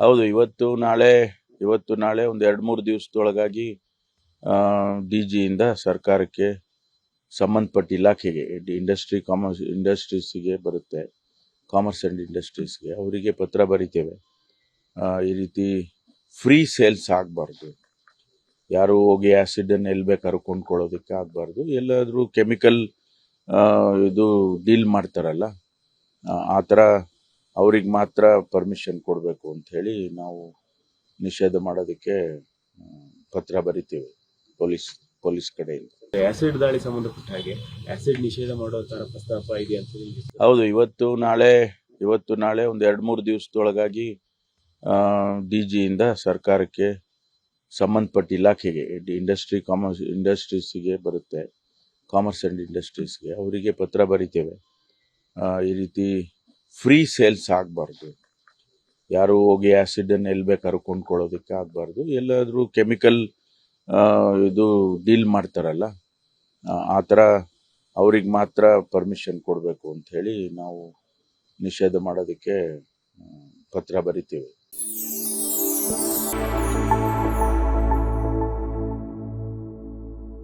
ಹೌದು, ಇವತ್ತು ನಾಳೆ ಇವತ್ತು ನಾಳೆ ಒಂದು ಎರಡು ಮೂರು ದಿವಸದೊಳಗಾಗಿ ಡಿ ಜಿಯಿಂದ ಸರ್ಕಾರಕ್ಕೆ ಸಂಬಂಧಪಟ್ಟ ಇಲಾಖೆಗೆ ಇಂಡಸ್ಟ್ರಿ ಕಾಮರ್ಸ್ ಇಂಡಸ್ಟ್ರೀಸಿಗೆ ಬರುತ್ತೆ. ಕಾಮರ್ಸ್ ಆ್ಯಂಡ್ ಇಂಡಸ್ಟ್ರೀಸ್ಗೆ ಅವರಿಗೆ ಪತ್ರ ಬರಿತೇವೆ. ಈ ರೀತಿ ಫ್ರೀ ಸೇಲ್ಸ್ ಆಗಬಾರ್ದು. ಯಾರು ಹೋಗಿ ಆ್ಯಸಿಡನ್ನು ಎಲ್ಲಿ ಬೇಕಾದ್ರೂ ಕೊಂಡ್ಕೊಳ್ಳೋದಕ್ಕೆ ಆಗಬಾರ್ದು. ಎಲ್ಲಾದರೂ ಕೆಮಿಕಲ್ ಇದು ಡೀಲ್ ಮಾಡ್ತಾರಲ್ಲ ಆ ಥರ ಅವ್ರಿಗೆ ಮಾತ್ರ ಪರ್ಮಿಷನ್ ಕೊಡಬೇಕು ಅಂತ ಹೇಳಿ ನಾವು ನಿಷೇಧ ಮಾಡೋದಕ್ಕೆ ಪತ್ರ ಬರಿತೀವಿ ಪೊಲೀಸ್ ಪೊಲೀಸ್ ಕಡೆಯಿಂದ. ಆಸಿಡ್ ದಾಳಿ ಸಂಬಂಧಪಟ್ಟ ಹಾಗೆ ಆಸಿಡ್ ನಿಷೇಧ ಮಾಡೋ ತರ ಪ್ರಸ್ತಾಪ ಇದೆ ಅಂತ ಹೌದು ಇವತ್ತು ನಾಳೆ ಇವತ್ತು ನಾಳೆ ಒಂದು ಎರಡು ಮೂರು ದಿವಸದೊಳಗಾಗಿ ಡಿ ಜಿಯಿಂದ ಸರ್ಕಾರಕ್ಕೆ ಸಂಬಂಧಪಟ್ಟ ಇಲಾಖೆಗೆ ಇಂಡಸ್ಟ್ರಿ ಕಾಮರ್ಸ್ ಇಂಡಸ್ಟ್ರೀಸಿಗೆ ಬರುತ್ತೆ ಕಾಮರ್ಸ್ ಆ್ಯಂಡ್ ಇಂಡಸ್ಟ್ರೀಸ್ಗೆ ಅವರಿಗೆ ಪತ್ರ ಬರಿತೇವೆ. ಈ ರೀತಿ ಫ್ರೀ ಸೇಲ್ಸ್ ಆಗಬಾರ್ದು. ಯಾರು ಹೋಗಿ ಆ್ಯಸಿಡನ್ನು ಎಲ್ಲಿ ಬೇಕಾದ್ರೂ ಕೊಂಡ್ಕೊಳ್ಳೋದಕ್ಕೆ ಆಗಬಾರ್ದು. ಎಲ್ಲಾದರೂ ಕೆಮಿಕಲ್ ಇದು ಡೀಲ್ ಮಾಡ್ತಾರಲ್ಲ, ಆ- ಥರ ಅವ್ರಿಗೆ ಮಾತ್ರ ಪರ್ಮಿಷನ್ ಕೊಡಬೇಕು ಅಂತ ಹೇಳಿ ನಾವು ನಿಷೇಧ ಮಾಡೋದಕ್ಕೆ ಪತ್ರ ಬರಿತೀವಿ.